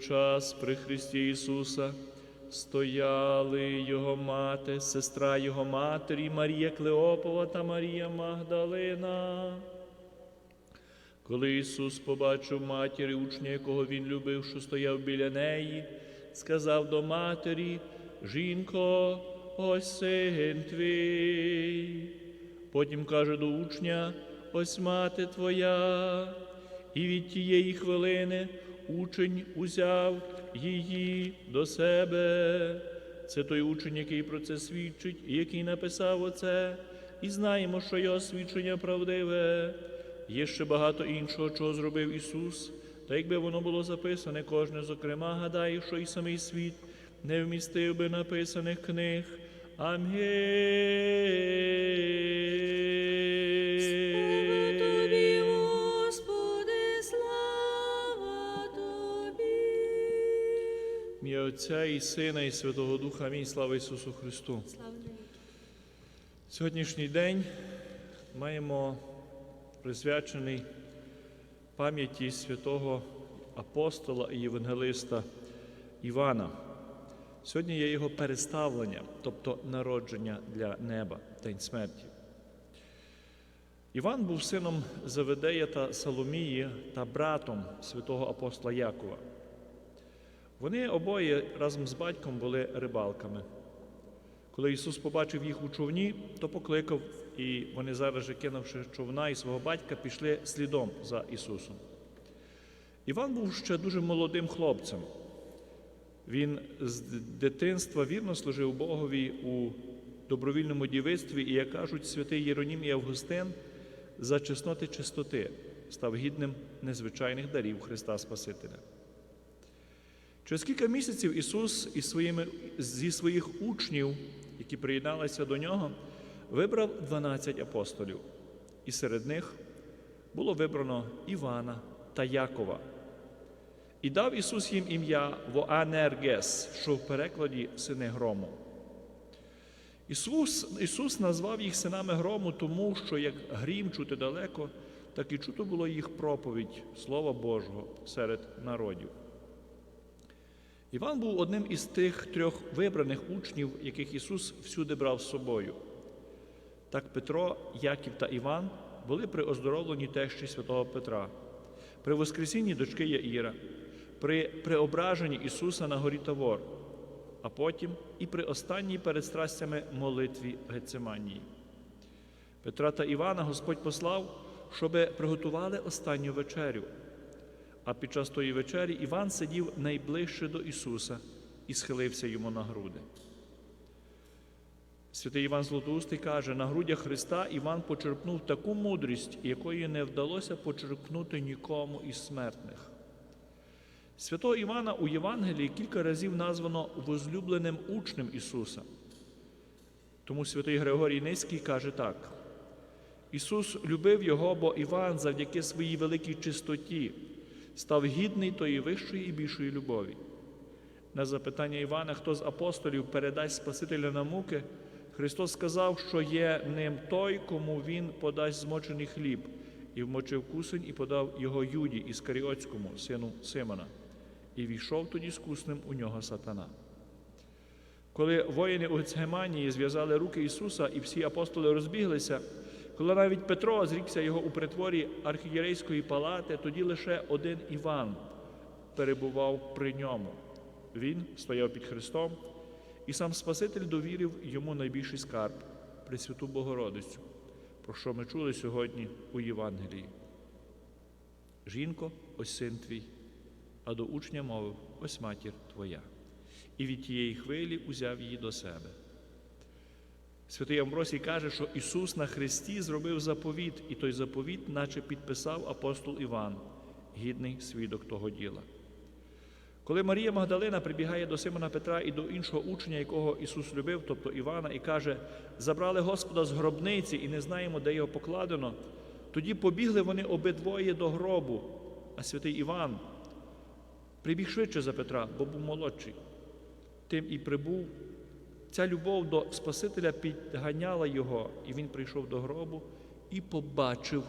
час при Христі Ісуса стояли Його мати, сестра Його матері, Марія Клеопова та Марія Магдалина. Коли Ісус побачив матір учня, якого Він любив, що стояв біля неї, сказав до матері, жінко, ось син твій. Потім каже до учня, ось мати твоя. І від тієї хвилини учень узяв її до себе. Це той учень, який про це свідчить, і який написав оце, і знаємо, що його свідчення правдиве. Є ще багато іншого, чого зробив Ісус, та якби воно було записане, кожне, зокрема, гадаю, що і самий світ не вмістив би написаних книг. Амінь. Отця і Сина, і Святого Духа. Амінь. Слава Ісусу Христу. Слава Сьогоднішній день маємо присвячений пам'яті святого апостола і євангелиста Івана. Сьогодні є його переставлення, тобто народження для неба, день смерті. Іван був сином Заведея та Соломії та братом святого апостола Якова. Вони обоє разом з батьком були рибалками. Коли Ісус побачив їх у човні, то покликав, і вони зараз же, кинувши човна і свого батька, пішли слідом за Ісусом. Іван був ще дуже молодим хлопцем. Він з дитинства вірно служив Богові у добровільному дівицтві, і, як кажуть, святий Єронім і Августин за чесноти чистоти став гідним незвичайних дарів Христа Спасителя. Через кілька місяців Ісус із своїми, зі своїх учнів, які приєдналися до нього, вибрав 12 апостолів. І серед них було вибрано Івана та Якова. І дав Ісус їм ім'я Воанергес, що в перекладі сини грому. Ісус, Ісус назвав їх синами грому, тому що як грім чути далеко, так і чуто було їх проповідь Слова Божого серед народів. Іван був одним із тих трьох вибраних учнів, яких Ісус всюди брав з собою. Так Петро, Яків та Іван були при оздоровленні тещі святого Петра, при Воскресінні дочки Яїра, при преображенні Ісуса на горі Тавор, а потім і при останній перед страстями молитві Гецеманії. Петра та Івана Господь послав, щоби приготували останню вечерю. А під час тої вечері Іван сидів найближче до Ісуса і схилився йому на груди. Святий Іван Златоустий каже, на грудях Христа Іван почерпнув таку мудрість, якої не вдалося почерпнути нікому із смертних. Святого Івана у Євангелії кілька разів названо возлюбленим учнем Ісуса. Тому святий Григорій Ницький каже так: Ісус любив його, бо Іван завдяки своїй великій чистоті став гідний тої вищої і більшої любові. На запитання Івана, хто з апостолів передасть Спасителя на муки, Христос сказав, що є ним той, кому Він подасть змочений хліб, і вмочив кусень і подав його Юді Іскаріотському, сину Симона, і війшов тоді з куснем у нього сатана. Коли воїни у Гецгеманії зв'язали руки Ісуса і всі апостоли розбіглися, коли навіть Петро зрікся його у притворі архієрейської палати, тоді лише один Іван перебував при ньому. Він стояв під Христом, і сам Спаситель довірив йому найбільший скарб Пресвяту Богородицю, про що ми чули сьогодні у Євангелії. Жінко, ось син твій, а до учня мовив ось матір твоя. І від тієї хвилі узяв її до себе. Святий Амбросій каже, що Ісус на Христі зробив заповіт, і той заповіт, наче підписав апостол Іван, гідний свідок того діла. Коли Марія Магдалина прибігає до Симона Петра і до іншого учня, якого Ісус любив, тобто Івана, і каже: забрали Господа з гробниці і не знаємо, де його покладено, тоді побігли вони обидвоє до гробу, а святий Іван прибіг швидше за Петра, бо був молодший. Тим і прибув. Ця любов до Спасителя підганяла його, і він прийшов до гробу і побачив,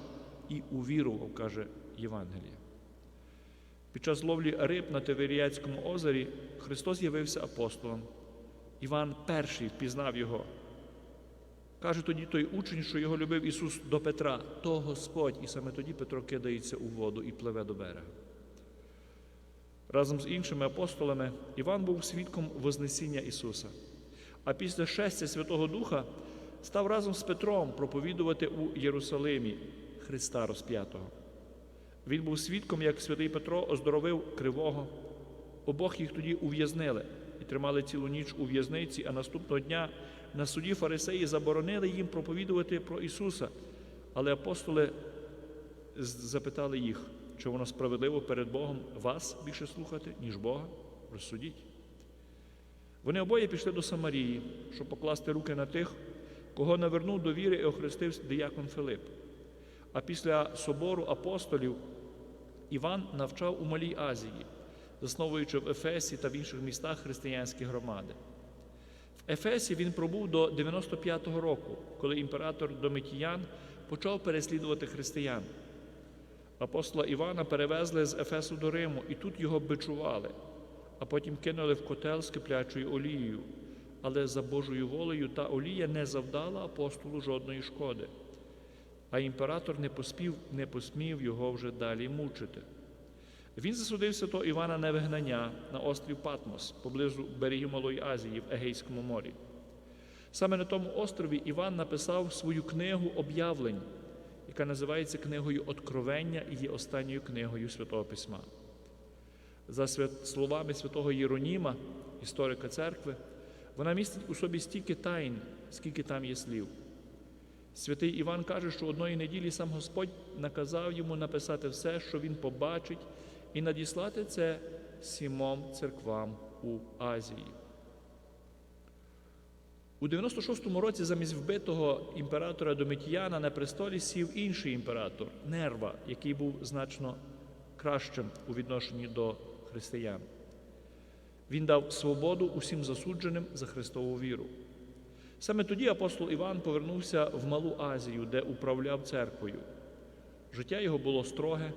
і увірував, каже Євангеліє. Під час ловлі риб на Тиверіяцькому озері Христос явився апостолом. Іван перший впізнав його. Каже тоді той учень, що його любив Ісус до Петра, то Господь. І саме тоді Петро кидається у воду і пливе до берега. Разом з іншими апостолами Іван був свідком Вознесіння Ісуса. А після шестя Святого Духа став разом з Петром проповідувати у Єрусалимі Христа розп'ятого. Він був свідком, як святий Петро оздоровив кривого. Обох їх тоді ув'язнили і тримали цілу ніч у в'язниці, а наступного дня на суді фарисеї заборонили їм проповідувати про Ісуса. Але апостоли запитали їх, чи воно справедливо перед Богом вас більше слухати, ніж Бога? Розсудіть. Вони обоє пішли до Самарії, щоб покласти руки на тих, кого навернув до віри і охрестив диякон Филип. А після собору апостолів Іван навчав у Малій Азії, засновуючи в Ефесі та в інших містах християнські громади. В Ефесі він пробув до 95-го року, коли імператор Домитіян почав переслідувати християн. Апостола Івана перевезли з Ефесу до Риму, і тут його бичували, а потім кинули в котел з киплячою олією. Але за Божою волею та олія не завдала апостолу жодної шкоди. А імператор не поспів, не посмів його вже далі мучити. Він засудив святого Івана на вигнання на острів Патмос поблизу берегів Малої Азії в Егейському морі. Саме на тому острові Іван написав свою книгу об'явлень, яка називається книгою Откровення і є останньою книгою Святого Письма. За словами святого Єроніма, історика церкви, вона містить у собі стільки тайн, скільки там є слів. Святий Іван каже, що одної неділі сам Господь наказав йому написати все, що він побачить, і надіслати це сімом церквам у Азії. У 96-му році замість вбитого імператора Домитіяна на престолі сів інший імператор Нерва, який був значно кращим у відношенні до християн. Він дав свободу усім засудженим за Христову віру. Саме тоді апостол Іван повернувся в Малу Азію, де управляв церквою. Життя його було строге,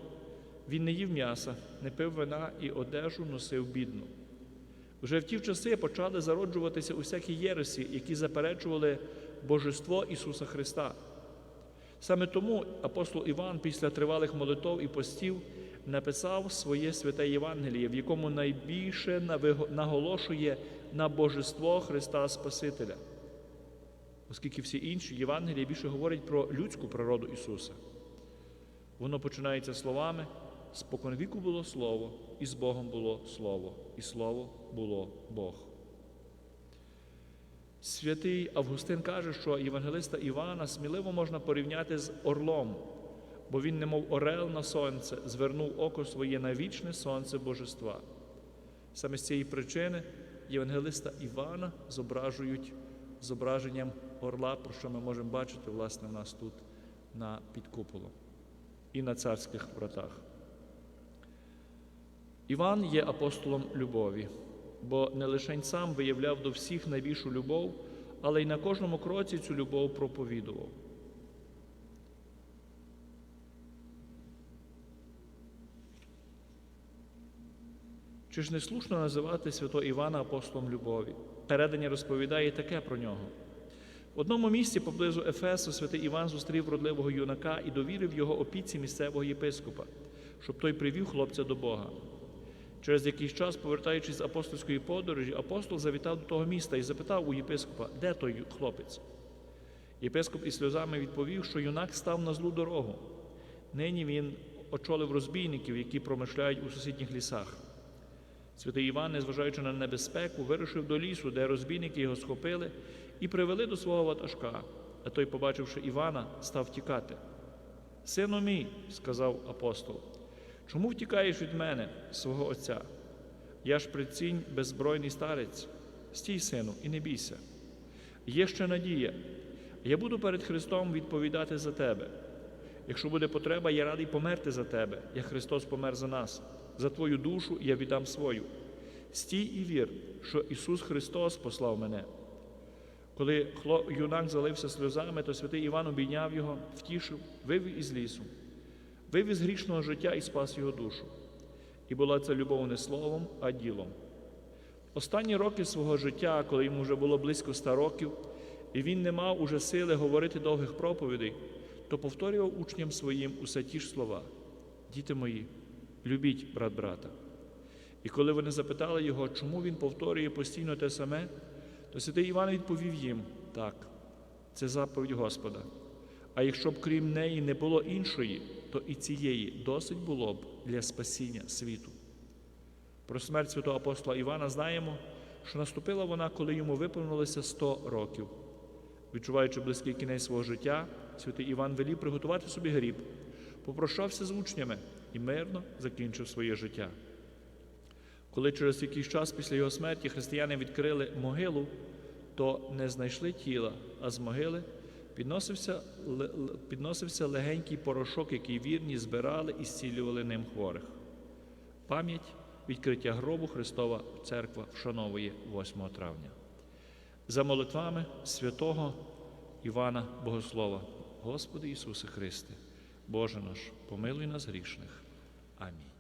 він не їв м'яса, не пив вина і одежу носив бідну. Вже в ті часи почали зароджуватися усякі єресі, які заперечували божество Ісуса Христа. Саме тому апостол Іван після тривалих молитов і постів написав своє святе Євангеліє, в якому найбільше наголошує на божество Христа Спасителя, оскільки всі інші Євангелії більше говорять про людську природу Ісуса. Воно починається словами спокон віку було Слово, і з Богом було Слово, і Слово було Бог. Святий Августин каже, що євангелиста Івана сміливо можна порівняти з орлом, бо він, немов орел на сонце, звернув око своє на вічне сонце Божества. Саме з цієї причини євангелиста Івана зображують зображенням орла, про що ми можемо бачити, власне, в нас тут на підкуполом і на царських вратах. Іван є апостолом любові, бо не лише сам виявляв до всіх найбільшу любов, але й на кожному кроці цю любов проповідував. Чи ж не слушно називати святого Івана апостолом любові? Передання розповідає таке про нього. В одному місці поблизу Ефесу святий Іван зустрів вродливого юнака і довірив його опіці місцевого єпископа, щоб той привів хлопця до Бога. Через якийсь час, повертаючись з апостольської подорожі, апостол завітав до того міста і запитав у єпископа, де той хлопець. Єпископ із сльозами відповів, що юнак став на злу дорогу. Нині він очолив розбійників, які промишляють у сусідніх лісах. Святий Іван, незважаючи на небезпеку, вирушив до лісу, де розбійники його схопили і привели до свого ватажка. А той, побачивши Івана, став тікати. Сину мій, сказав апостол, чому втікаєш від мене, свого отця? Я ж прицінь беззбройний старець. Стій, сину, і не бійся. Є ще надія. Я буду перед Христом відповідати за тебе. Якщо буде потреба, я радий померти за тебе, як Христос помер за нас. За твою душу я віддам свою. Стій і вір, що Ісус Христос послав мене. Коли юнак залився сльозами, то святий Іван обійняв його, втішив, вивів із лісу, вивіз грішного життя і спас його душу. І була це любов не словом, а ділом. Останні роки свого життя, коли йому вже було близько ста років, і він не мав уже сили говорити довгих проповідей, то повторював учням своїм усе ті ж слова: Діти мої, любіть брат брата. І коли вони запитали його, чому він повторює постійно те саме, то святий Іван відповів їм так, це заповідь Господа. А якщо б крім неї не було іншої, то і цієї досить було б для спасіння світу. Про смерть святого апостола Івана знаємо, що наступила вона, коли йому виповнилося 100 років. Відчуваючи близький кінець свого життя, святий Іван велів приготувати собі гріб, попрощався з учнями і мирно закінчив своє життя. Коли через якийсь час після його смерті християни відкрили могилу, то не знайшли тіла, а з могили підносився, підносився легенький порошок, який вірні збирали і зцілювали ним хворих. Пам'ять відкриття гробу Христова Церква вшановує 8 травня. За молитвами святого Івана Богослова, Господи Ісусе Христе, Боже наш, помилуй нас грішних. Амінь.